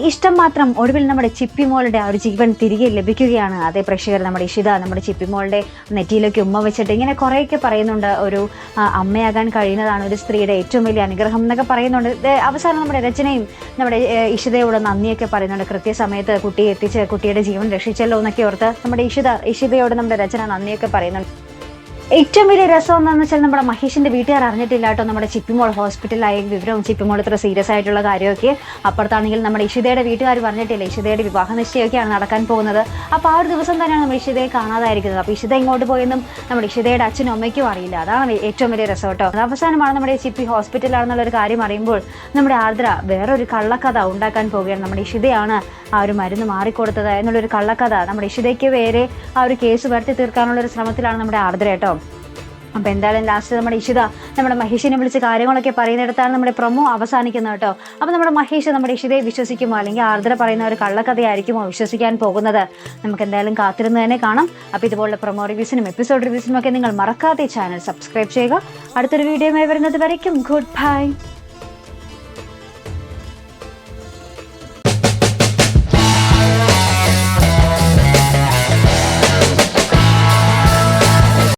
നിമിഷം മാത്രം ഒടുവിൽ നമ്മുടെ ചിപ്പിമോളുടെ ആ ഒരു ജീവൻ തിരികെ ലഭിക്കുകയാണ്. അതേ പ്രേക്ഷകർ നമ്മുടെ ഇഷിത നമ്മുടെ ചിപ്പിമോളുടെ നെറ്റിയിലേക്ക് ഉമ്മ വെച്ചിട്ട് ഇങ്ങനെ കുറേയൊക്കെ പറയുന്നുണ്ട്. ഒരു അമ്മയാകാൻ കഴിയുന്നതാണ് ഒരു സ്ത്രീയുടെ ഏറ്റവും വലിയ അനുഗ്രഹം എന്നൊക്കെ പറയുന്നുണ്ട്. അവസാനം നമ്മുടെ രചനയും നമ്മുടെ ഇഷിതയോട് നന്ദിയൊക്കെ പറയുന്നുണ്ട്. കൃത്യസമയത്ത് കുട്ടിയെ എത്തിച്ച് കുട്ടിയുടെ ജീവൻ രക്ഷിച്ചല്ലോ എന്നൊക്കെ ഓർത്ത് നമ്മുടെ ഇഷിത ഇഷിതയോട് നമ്മുടെ രചന നന്ദിയൊക്കെ പറയുന്നുണ്ട്. ഏറ്റവും വലിയ രസം എന്താണെന്ന് വെച്ചാൽ നമ്മുടെ മഹേഷിന്റെ വീട്ടുകാർ അറിഞ്ഞിട്ടില്ല കേട്ടോ. നമ്മുടെ ചിപ്പിമോൾ ഹോസ്പിറ്റലായ വിവരവും ചിപ്പിമോൾ ഇത്ര സീരിയസ് ആയിട്ടുള്ള കാര്യമൊക്കെ. അപ്പുറത്താണെങ്കിൽ നമ്മുടെ ഇഷിതയുടെ വീട്ടുകാർ പറഞ്ഞിട്ടില്ല ഇഷിതയുടെ വിവാഹ നിശ്ചയമൊക്കെയാണ് നടക്കാൻ പോകുന്നത്. അപ്പോൾ ആ ഒരു ദിവസം തന്നെയാണ് നമ്മൾ ഇഷിതയെ കാണാതായിരിക്കുന്നത്. അപ്പോൾ ഇഷിത ഇങ്ങോട്ട് പോയെന്നും നമ്മുടെ ഇഷിതയുടെ അച്ഛനും അമ്മയ്ക്കും അറിയില്ല. അതാണ് ഏറ്റവും വലിയ രസം കേട്ടോ. അവസാനമാണ് നമ്മുടെ ചിപ്പി ഹോസ്പിറ്റലാണെന്നുള്ള ഒരു കാര്യം അറിയുമ്പോൾ നമ്മുടെ ആർദ്ര വേറൊരു കള്ളക്കഥ ഉണ്ടാക്കാൻ പോവുകയാണ്. നമ്മുടെ ഇഷിതയാണ് ആ ഒരു മരുന്ന് മാറിക്കൊടുത്തത് എന്നുള്ളൊരു കള്ളക്കഥ നമ്മുടെ ഇഷിതയ്ക്ക് വേറെ ആ ഒരു കേസ് വരുത്തി തീർക്കാനുള്ള ഒരു ശ്രമത്തിലാണ് നമ്മുടെ ആർദ്ര കേട്ടോ. അപ്പൊ എന്തായാലും ലാസ്റ്റ് നമ്മുടെ ഇഷിത നമ്മുടെ മഹേഷിനെ വിളിച്ച് കാര്യങ്ങളൊക്കെ പറയുന്നിടത്താണ് നമ്മുടെ പ്രൊമോ അവസാനിക്കുന്നത് കേട്ടോ. അപ്പോൾ നമ്മുടെ മഹേഷ് നമ്മുടെ ഇഷിതയെ വിശ്വസിക്കുമോ? അല്ലെങ്കിൽ ആർദ്ര പറയുന്ന ഒരു കള്ളക്കഥയായിരിക്കുമോ വിശ്വസിക്കാൻ പോകുന്നത്? നമുക്ക് എന്തായാലും കാത്തിരുന്ന് തന്നെ കാണാം. അപ്പോൾ ഇതുപോലുള്ള പ്രൊമോ റിവ്യൂസിനും എപ്പിസോഡ് റിവ്യൂസിനും ഒക്കെ നിങ്ങൾ മറക്കാതെ ചാനൽ സബ്സ്ക്രൈബ് ചെയ്യുക. അടുത്തൊരു വീഡിയോ വരുന്നത് വരയ്ക്കും. Good bye